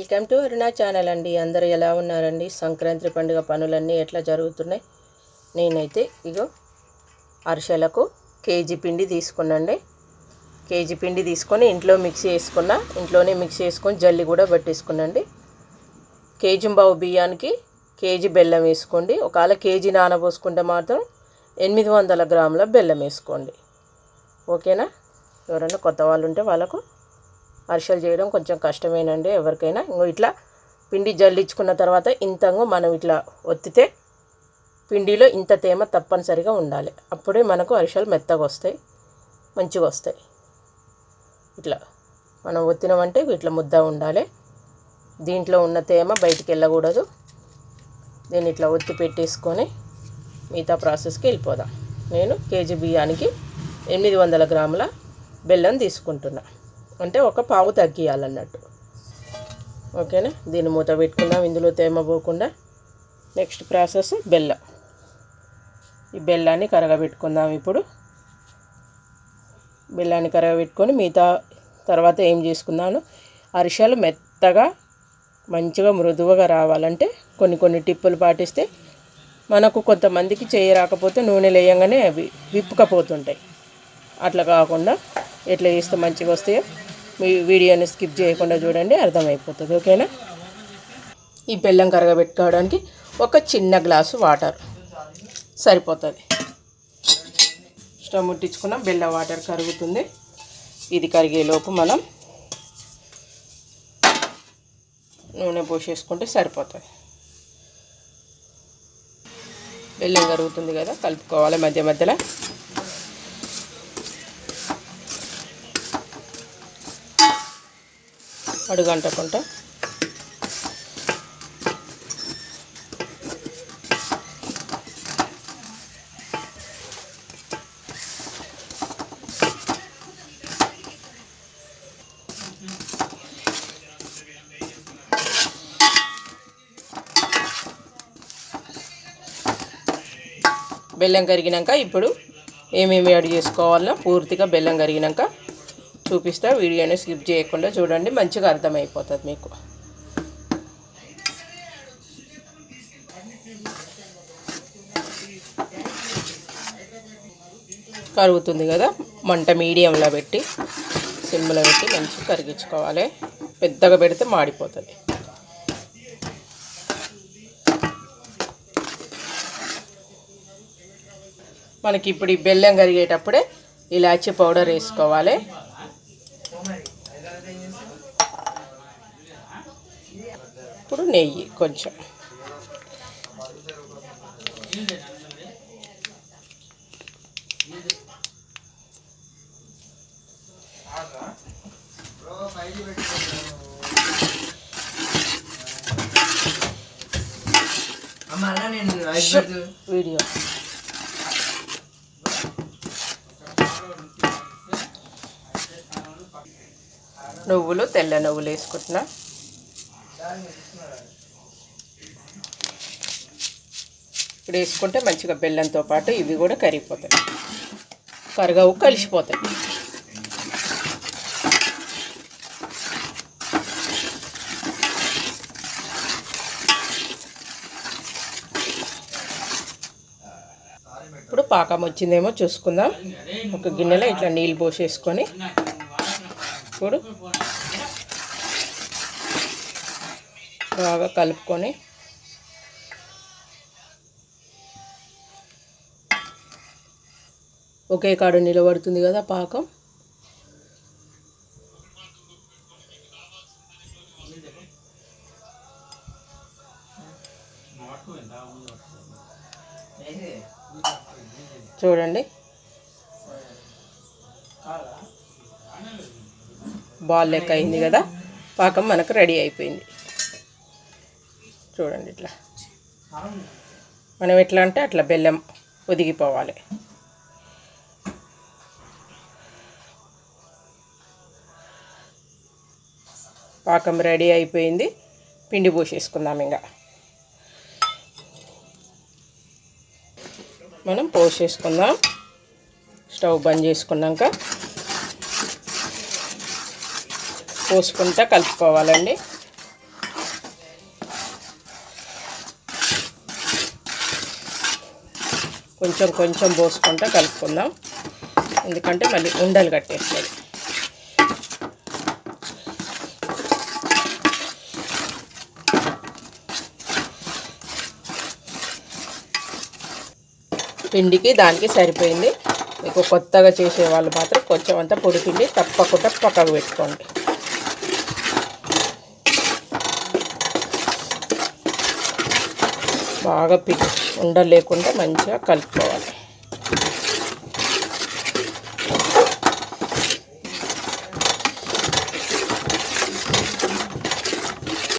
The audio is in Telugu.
వెల్కమ్ టు అరుణా ఛానల్ అండి. అందరూ ఎలా ఉన్నారండి? సంక్రాంతి పండుగ పనులన్నీ ఎట్లా జరుగుతున్నాయి? నేనైతే ఇగో అరిసెలకు కేజీ పిండి తీసుకున్నాండి. కేజీ పిండి తీసుకొని ఇంట్లో మిక్సీ వేసుకున్నా ఇంట్లోనే మిక్సీ వేసుకొని జల్లి కూడా పట్టేసుకున్నాండి. కేజీ బావు బియ్యానికి కేజీ బెల్లం వేసుకోండి. ఒకవేళ కేజీ నానబోసుకుంటే మాత్రం ఎనిమిది వందల గ్రాముల బెల్లం వేసుకోండి. ఓకేనా? ఎవరైనా కొత్త వాళ్ళు ఉంటే వాళ్ళకు అరిసెలు చేయడం కొంచెం కష్టమేనండి ఎవరికైనా. ఇంకో ఇట్లా పిండి జల్లించుకున్న తర్వాత ఇంతంగా మనం ఇట్లా ఒత్తితే పిండిలో ఇంత తేమ తప్పనిసరిగా ఉండాలి. అప్పుడే మనకు అరిసెలు మెత్తగా వస్తాయి మంచిగా వస్తాయి. ఇట్లా మనం ఒత్తినామంటే ఇట్లా ముద్ద ఉండాలి. దీంట్లో ఉన్న తేమ బయటికి వెళ్ళకూడదు. దీన్ని ఇట్లా ఒత్తి పెట్టేసుకొని మిగతా ప్రాసెస్కి వెళ్ళిపోదాం. నేను కేజీ బియ్యానికి ఎనిమిది వందల గ్రాముల బెల్లం తీసుకుంటున్నాను అంటే ఒక పావు తగ్గియాలన్నట్టు. ఓకేనా? దీన్ని మూత పెట్టుకుందాం. ఇందులో తేమ పోకుండా నెక్స్ట్ ప్రాసెస్ బెల్లం. ఈ బెల్లాన్ని కరగబెట్టుకుందాం ఇప్పుడు. బెల్లాన్ని కరగబెట్టుకొని మిగతా తర్వాత ఏం చేసుకున్నాను అరిసెలు మెత్తగా మంచిగా మృదువుగా రావాలంటే కొన్ని కొన్ని టిప్పులు పాటిస్తే మనకు కొంతమందికి చేయి రాకపోతే నూనె లేయంగానే అవి విప్పుకపోతుంటాయి. అట్లా కాకుండా ఎట్లా చేస్తే మంచిగా వస్తాయో మీ వీడియోని స్కిప్ చేయకుండా చూడండి అర్థమైపోతుంది ఓకేనా? ఈ బెల్లం కరగబెట్టుకోవడానికి ఒక చిన్న గ్లాసు వాటర్ సరిపోతుంది. స్టవ్ ముట్టించుకున్న బెల్లం వాటర్ కరుగుతుంది. ఇది కరిగేలోపు మనం నూనె పోసేసుకుంటే సరిపోతుంది. బెల్లం కరుగుతుంది కదా కలుపుకోవాలి మధ్య మధ్యలో. అడుగంటకుండా బెల్లం కరిగినాక ఇప్పుడు ఏమేమి యాడ్ చేసుకోవాలో పూర్తిగా బెల్లం కరిగినాక చూపిస్తా వీడియోని స్కిప్ చేయకుండా చూడండి మంచిగా అర్థమైపోతుంది మీకు. కరుగుతుంది కదా మంట మీడియంలో పెట్టి సిమ్లో పెట్టి మంచిగా కరిగించుకోవాలి. పెద్దగా పెడితే మాడిపోతుంది. మనకి ఇప్పుడు ఈ బెల్లం కరిగేటప్పుడే ఇలాచీ పౌడర్ వేసుకోవాలి. ఇప్పుడు నెయ్యి కొంచెం. వీడియో. నువ్వులు తెల్ల నువ్వులు వేసుకుంటున్నా. ఇప్పుడు వేసుకుంటే మంచిగా బెల్లంతో పాటు ఇవి కూడా కరిగిపోతాయి. కరగవు కలిసిపోతాయి. ఇప్పుడు పాకం వచ్చిందేమో చూసుకుందాం. ఒక గిన్నెలో ఇట్లా నీళ్ళు పోసేసుకొని. ఇప్పుడు బాగా కలుపుకొని ఒకే కాడు నిలబడుతుంది కదా పాకం. చూడండి. బాల్ లెక్క అయింది కదా. పాకం మనకు రెడీ అయిపోయింది. చూడండి ఇట్లా. మనం ఎట్లా అంటే అట్లా బెల్లం ఒదిగిపోవాలి పాకం రెడీ అయిపోయింది. పిండి పోసేసుకుందాం ఇంకా మనం పోసేసుకుందాం. స్టవ్ బంద్ చేసుకున్నాక పోసుకుంటా కలుపుకోవాలండి. కొంచెం కొంచెం పోసుకుంటా కలుపుకుందాం. ఎందుకంటే మళ్ళీ ఉండలు కట్టేస్తుంది పిండికి దానికి సరిపోయింది. మీకు కొత్తగా చేసే వాళ్ళు మాత్రం కొంచెం అంతా పొడి పిండి తప్పకుండా పక్కకు పెట్టుకోండి. బాగా పిండి ఉండలేకుండా మంచిగా కలుపుకోవాలి.